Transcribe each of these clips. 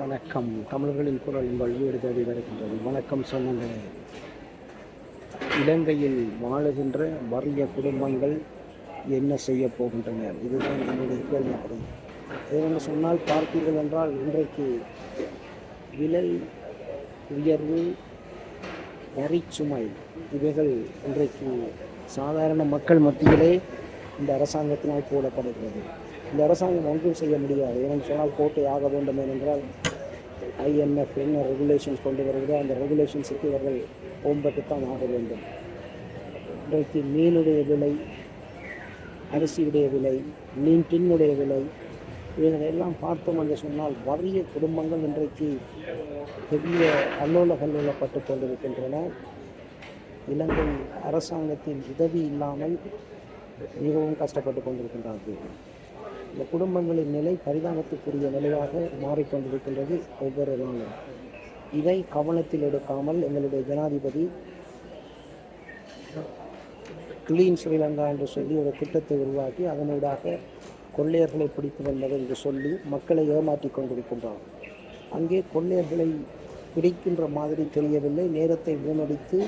வணக்கம். தமிழர்களின் குரல் உங்கள் வீடு தேடி வருகின்றது. வணக்கம் சொன்னங்களே. இலங்கையில் வாழுகின்ற வறிய குடும்பங்கள் என்ன செய்ய போகின்றன? இதுதான் என்னுடைய கேள்விக்குறி ஏனென்று சொன்னால் பார்த்தீர்கள் என்றால் இன்றைக்கு விலை உயர்வு வரிச்சுமை இவைகள் இன்றைக்கு சாதாரண மக்கள் மத்தியிலே இந்த அரசாங்கத்தினால் போடப்படுகிறது. இந்த அரசாங்கம் ஒன்றும் செய்ய முடியாது. ஏன்னு சொன்னால் கோட்டை ஆக வேண்டும் ஏனென்றால் ஐஎம்எஃப் என்ன ரெகுலேஷன்ஸ் கொண்டு வருகிறதோ அந்த ரெகுலேஷன்ஸுக்கு இவர்கள் ஓம்பட்டுத்தான் ஆக வேண்டும். இன்றைக்கு மீனுடைய விலை அரிசியுடைய விலை மீன் டின்னுடைய விலை இவைகளெல்லாம் பார்த்தோம் என்று சொன்னால் வறிய குடும்பங்கள் இன்றைக்கு பெரிய அல்லோல கல்லோலப்பட்டு கொண்டிருக்கின்றன. இலங்கை அரசாங்கத்தின் உதவி இல்லாமல் மிகவும் கஷ்டப்பட்டு கொண்டிருக்கின்றார்கள். இந்த குடும்பங்களின் நிலை பரிதாபத்துக்குரிய நிலையாக மாறிக்கொண்டிருக்கின்றது ஒவ்வொரு நாளும். இதை கவனத்தில் எடுக்காமல் எங்களுடைய ஜனாதிபதி கிளீன் ஸ்ரீலங்கா என்று சொல்லி ஒரு திட்டத்தை உருவாக்கி அதனூடாக கொள்ளையர்களை பிடித்து வந்தது என்று சொல்லி மக்களை ஏமாற்றிக் கொண்டிருக்கின்றார். அங்கே கொள்ளையர்களை பிடிக்கின்ற மாதிரி தெரியவில்லை. நேரத்தை வீணடித்து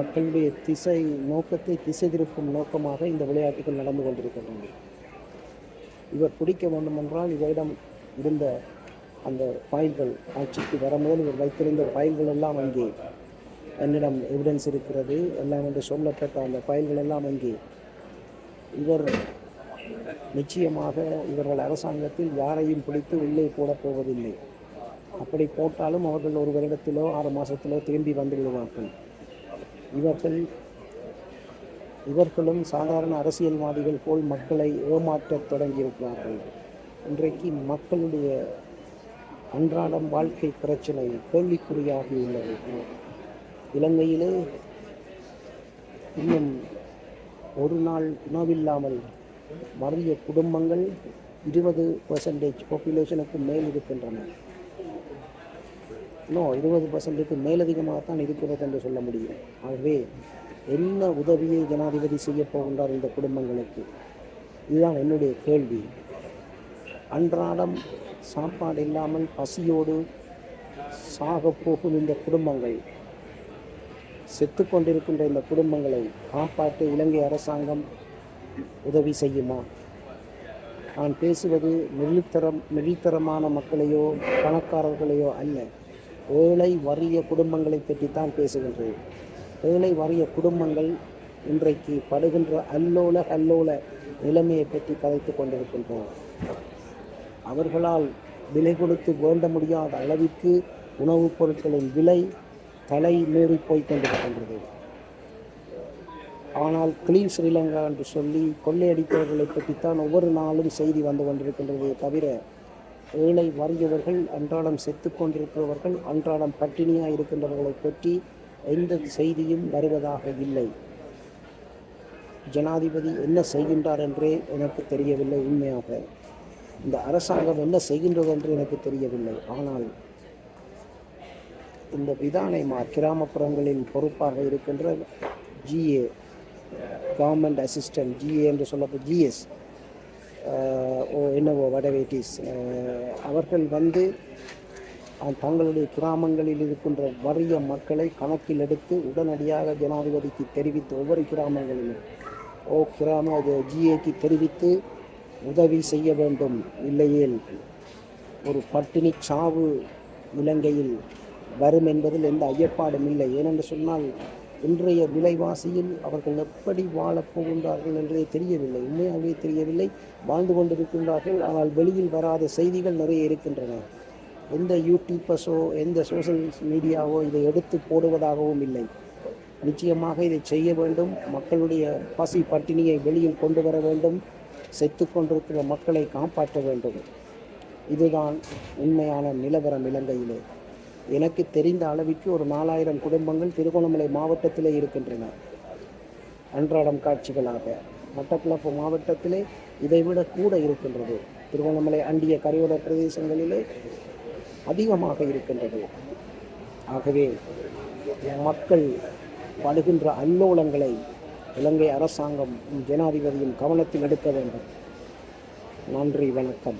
மக்களுடைய திசை நோக்கத்தை திசை திருப்பும் நோக்கமாக இந்த விளையாட்டுகள் நடந்து கொண்டிருக்கின்றன. இவர் பிடிக்க வேண்டுமென்றால் இவரிடம் இருந்த அந்த ஃபைல்கள் ஆட்சிக்கு வரும்போது இவர் வைத்திருந்த ஃபைல்கள் எல்லாம் அங்கே என்னிடம் எவிடன்ஸ் இருக்கிறது. எல்லாம் என்று சொல்லப்பட்ட அந்த ஃபைல்கள் எல்லாம் அங்கே. இவர் நிச்சயமாக இவர்கள் அரசாங்கத்தில் யாரையும் பிடித்து உள்ளே போடப்போவதில்லை அப்படி போட்டாலும் அவர்கள் ஒரு வருடத்திலோ ஆறு மாதத்திலோ திரும்பி வந்து விடுவார்கள். இவர்கள் இவர்களும் சாதாரண அரசியல்வாதிகள் போல் மக்களை ஏமாற்றத் தொடங்கியிருக்கிறார்கள். இன்றைக்கு மக்களுடைய அன்றாடம் வாழ்க்கை பிரச்சனை கேள்விக்குறியாகியுள்ளது இலங்கையிலே இன்னும் ஒரு நாள் உணவில்லாமல் வறிய குடும்பங்கள் இருபது பர்சன்டேஜ் பாப்புலேஷனுக்கு மேல் இருக்கின்றன. இன்னும் இருபது பர்சண்டேஜ் மேலதிகமாக தான் இருக்கிறது என்று சொல்ல முடியும். ஆகவே என்ன உதவியை ஜனாதிபதி செய்ய போகின்றார் இந்த குடும்பங்களுக்கு? இதுதான் என்னுடைய கேள்வி. அன்றாடம் சாப்பாடு இல்லாமல் பசியோடு சாக போகும் இந்த குடும்பங்கள் செத்து கொண்டிருக்கின்ற இந்த குடும்பங்களை காப்பாற்ற இலங்கை அரசாங்கம் உதவி செய்யுமா? நான் பேசுவது நெல்லித்தரம் நெல்லித்தரமான மக்களையோ பணக்காரர்களையோ அல்ல ஏழை வறிய குடும்பங்களை பற்றித்தான் பேசுகின்றேன். ஏழை வறிய குடும்பங்கள் இன்றைக்கு படுகின்ற அல்லோல அல்லோல நிலைமையை பற்றி கதைத்து கொண்டிருக்கின்றோம். அவர்களால் விலை கொடுத்து வேண்ட முடியாத அளவிற்கு உணவுப் பொருட்களின் விலை தலை மீறி போய் கொண்டிருக்கின்றது. ஆனால் கிளீன் ஸ்ரீலங்கா என்று சொல்லி கொள்ளையடித்தவர்களை பற்றித்தான் ஒவ்வொரு நாளும் செய்தி வந்து கொண்டிருக்கின்றதே தவிர ஏழை வறியவர்கள் அன்றாடம் செத்து கொண்டிருக்கிறவர்கள் அன்றாடம் பட்டினியாக இருக்கின்றவர்களை பற்றி எந்த செய்தியும் வருவதாக இல்லை. ஜனாதிபதி என்ன செய்கின்றார் என்றே எனக்கு தெரியவில்லை உண்மையாக. இந்த அரசாங்கம் என்ன செய்கின்றது என்று எனக்கு தெரியவில்லை. ஆனால் இந்த விதானைமார் கிராமப்புறங்களின் பொறுப்பாக இருக்கின்ற ஜிஏ கவர்மெண்ட் அசிஸ்டன்ட் ஜிஏ என்று சொல்லப்போ ஜிஎஸ் ஓ என்னவோ வடவேட்டிஸ் அவர்கள் வந்து தங்களுடைய கிராமங்களில் இருக்கின்ற வறிய மக்களை கணக்கில் எடுத்து உடனடியாக ஜனாதிபதிக்கு தெரிவித்து ஒவ்வொரு கிராமங்களிலும் ஓ கிராம அது ஜிஏக்கு தெரிவித்து உதவி செய்ய வேண்டும் இல்லையேல் ஒரு பட்டினி சாவு இலங்கையில் வரும் என்பதில் எந்த ஐயப்பாடும் இல்லை. ஏனென்று சொன்னால் இன்றைய விலைவாசியில் அவர்கள் எப்படி வாழப் போகின்றார்கள் என்றே தெரியவில்லை. உண்மையாகவே தெரியவில்லை. வாழ்ந்து கொண்டிருக்கின்றார்கள். ஆனால் வெளியில் வராத செய்திகள் நிறைய இருக்கின்றன. எந்த யூடியூப்பர்ஸோ எந்த சோஷியல் மீடியாவோ இதை எடுத்து போடுவதாகவும் இல்லை. நிச்சயமாக இதை செய்ய வேண்டும். மக்களுடைய பசி பட்டினியை வெளியில் கொண்டு வர வேண்டும். செத்து கொண்டிருக்கிற மக்களை காப்பாற்ற வேண்டும். இதுதான் உண்மையான நிலவரம் இலங்கையிலே. எனக்கு தெரிந்த அளவிற்கு ஒரு நாலாயிரம் குடும்பங்கள் திருகோணமலை மாவட்டத்திலே இருக்கின்றன. அன்றாடம் காட்சிகளாக. மட்டக்களப்பு மாவட்டத்திலே இதைவிட கூட இருக்கின்றது. திருவண்ணாமலை அண்டிய கரையோர பிரதேசங்களிலே அதிகமாக இருக்கின்றது. ஆகவே மக்கள் படுகின்ற அல்லோலங்களை இலங்கை அரசாங்கம் ஜனாதிபதியும் கவனத்தில் எடுக்க வேண்டும். நன்றி வணக்கம்.